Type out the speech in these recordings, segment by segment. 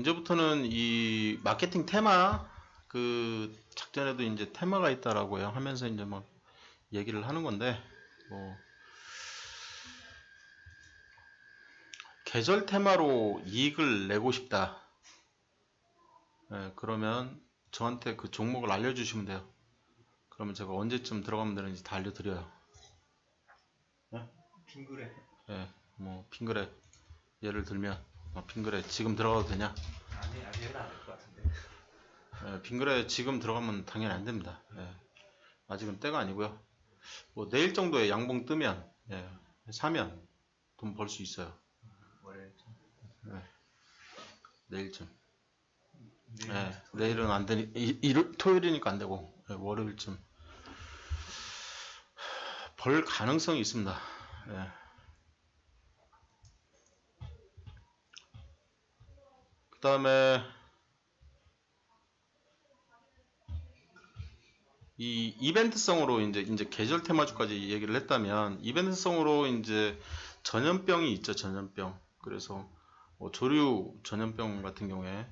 어, 이제부터는 이 마케팅 테마 그 작전에도 이제 테마가 있다라고요 하면서 이제 막 얘기를 하는 건데 뭐 계절 테마로 이익을 내고 싶다. 예, 그러면 저한테 그 종목을 알려주시면 돼요. 그러면 제가 언제쯤 들어가면 되는지 다 알려드려요. 빙그레. 예, 뭐 빙그레 예를 들면 어, 빙그레 지금 들어가도 되냐? 아니 아직은 안될 것 같은데. 예, 빙그레 지금 들어가면 당연히 안 됩니다. 예, 아직은 때가 아니고요. 뭐 내일 정도에 양봉 뜨면 예, 사면 돈 벌 수 있어요. 월요일. 내일쯤. 네. 예, 내일은 안 되니 이, 일, 토요일이니까 안 되고 예, 월요일쯤 벌 가능성이 있습니다. 예. 그 다음에 이 이벤트성으로 이제 이제 계절 테마주까지 얘기를 했다면 이벤트성으로 이제 전염병이 있죠 전염병 그래서 뭐 조류 전염병 같은 경우에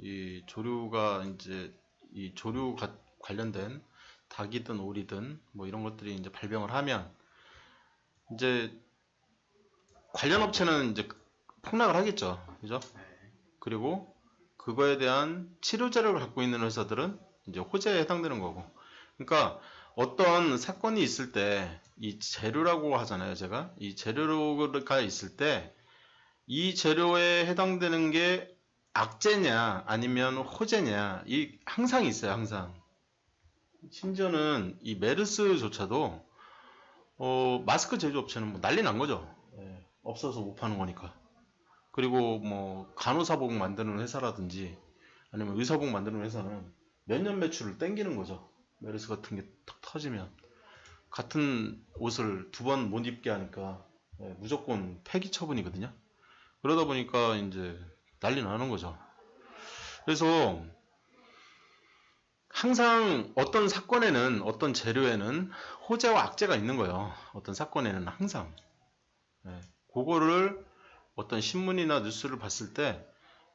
이 조류가 이제 이 조류 가- 관련된 닭이든 오리든 뭐 이런 것들이 이제 발병을 하면 이제 관련 업체는 이제 폭락을 하겠죠 그죠 네. 그리고 그거에 대한 치료 자료를 갖고 있는 회사들은 이제 호재에 해당되는 거고. 그러니까 어떤 사건이 있을 때 이 재료라고 하잖아요, 제가. 이 재료가 있을 때 이 재료에 해당되는 게 악재냐 아니면 호재냐 이 항상 있어요, 항상. 심지어는 이 메르스조차도 어, 마스크 제조업체는 뭐 난리 난 거죠. 예, 없어서 못 파는 거니까. 그리고 뭐 간호사복 만드는 회사라든지 아니면 의사복 만드는 회사는 몇 년 매출을 땡기는 거죠. 메르스 같은 게 탁 터지면 같은 옷을 두 번 못 입게 하니까 예, 무조건 폐기 처분이거든요. 그러다 보니까 이제 난리 나는 거죠. 그래서 항상 어떤 사건에는 어떤 재료에는 호재와 악재가 있는 거예요. 어떤 사건에는 항상. 예, 그거를 어떤 신문이나 뉴스를 봤을 때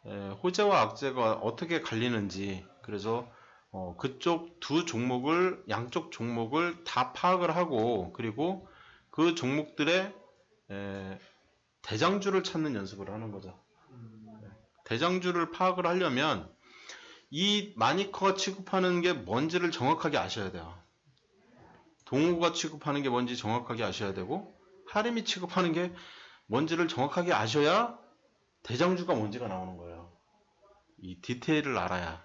에, 호재와 악재가 어떻게 갈리는지 그래서 어, 그쪽 두 종목을 양쪽 종목을 다 파악을 하고 그리고 그 종목들의 에, 대장주를 찾는 연습을 하는 거죠. 대장주를 파악을 하려면 이 마니커가 취급하는 게 뭔지를 정확하게 아셔야 돼요. 동호가 취급하는 게 뭔지 정확하게 아셔야 되고 하림이 취급하는 게 뭔지를 정확하게 아셔야 대장주가 뭔지가 나오는 거예요. 이 디테일을 알아야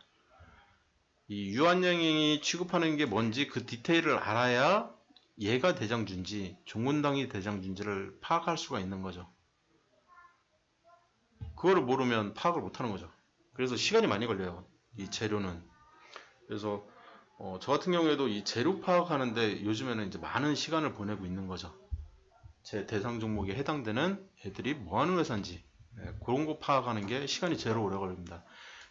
이 유한양이 취급하는 게 뭔지 그 디테일을 알아야 얘가 대장주인지 종군당이 대장주인지를 파악할 수가 있는 거죠. 그거를 모르면 파악을 못하는 거죠. 그래서 시간이 많이 걸려요. 이 재료는. 그래서 어, 저 같은 경우에도 이 재료 파악하는데 요즘에는 이제 많은 시간을 보내고 있는 거죠. 제 대상 종목에 해당되는 애들이 뭐 하는 회사인지 예, 그런 거 파악하는 게 시간이 제일 오래 걸립니다.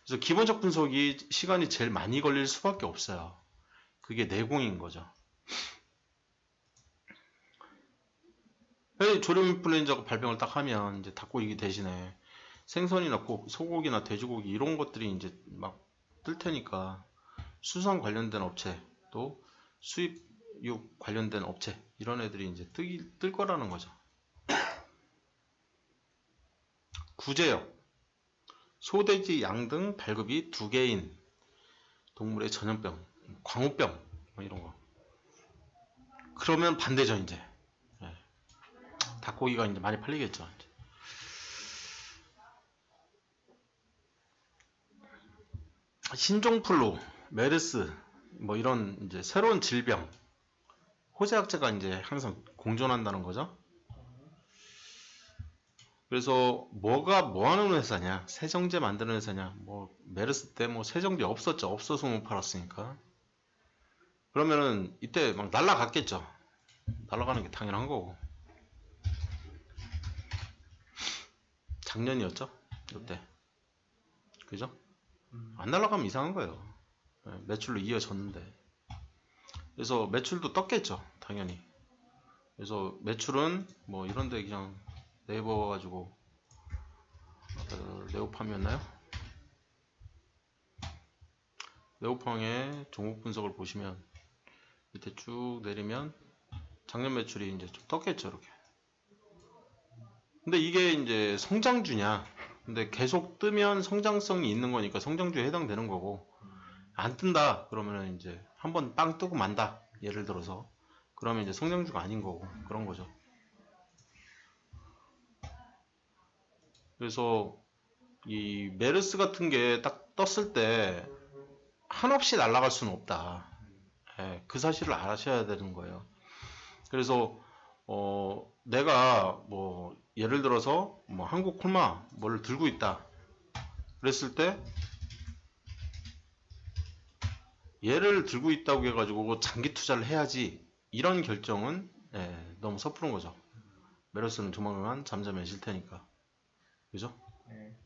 그래서 기본적 분석이 시간이 제일 많이 걸릴 수밖에 없어요. 그게 내공인 거죠. 왜 조류 인플루엔자가 발병을 딱 하면 이제 닭고기 대신에 생선이나 고- 소고기나 돼지고기 이런 것들이 이제 막 뜰 테니까 수산 관련된 업체 또 수입 육 관련된 업체 이런 애들이 이제 뜨기, 뜰 거라는 거죠. 구제역 소돼지, 양 등 발급이 두 개인 동물의 전염병, 광우병 뭐 이런 거. 그러면 반대죠 이제. 예. 닭고기가 이제 많이 팔리겠죠. 이제. 신종플루, 메르스 뭐 이런 이제 새로운 질병 호재학제가 이제 항상 공존한다는 거죠. 그래서 뭐가 뭐 하는 회사냐? 세정제 만드는 회사냐? 뭐 메르스 때 뭐 세정제 없었죠. 없어서 못 팔았으니까. 그러면은 이때 막 날라갔겠죠. 날라가는 게 당연한 거고. 작년이었죠. 이때. 그죠? 안 날라가면 이상한 거예요. 예, 매출로 이어졌는데. 그래서 매출도 떴겠죠. 당연히. 그래서 매출은 뭐 이런데 그냥 네이버 가지고 어, 네오팜이었나요? 네오팡의 종목 분석을 보시면 밑에 쭉 내리면 작년 매출이 이제 좀 떴겠죠, 이렇게. 근데 이게 이제 성장주냐? 근데 계속 뜨면 성장성이 있는 거니까 성장주에 해당되는 거고 안 뜬다 그러면은 이제 한번 빵 뜨고 만다 예를 들어서 그러면 이제 성장주가 아닌 거고 그런 거죠. 그래서 이 메르스 같은 게 딱 떴을 때 한없이 날아갈 수는 없다. 예, 그 사실을 아셔야 되는 거예요. 그래서 어, 내가 뭐 예를 들어서 뭐 한국 콜마 뭘 들고 있다. 그랬을 때 얘를 들고 있다고 해가지고 장기 투자를 해야지 이런 결정은 예, 너무 섣부른 거죠. 메르스는 조만간 잠잠해질 테니까. 그죠? 네.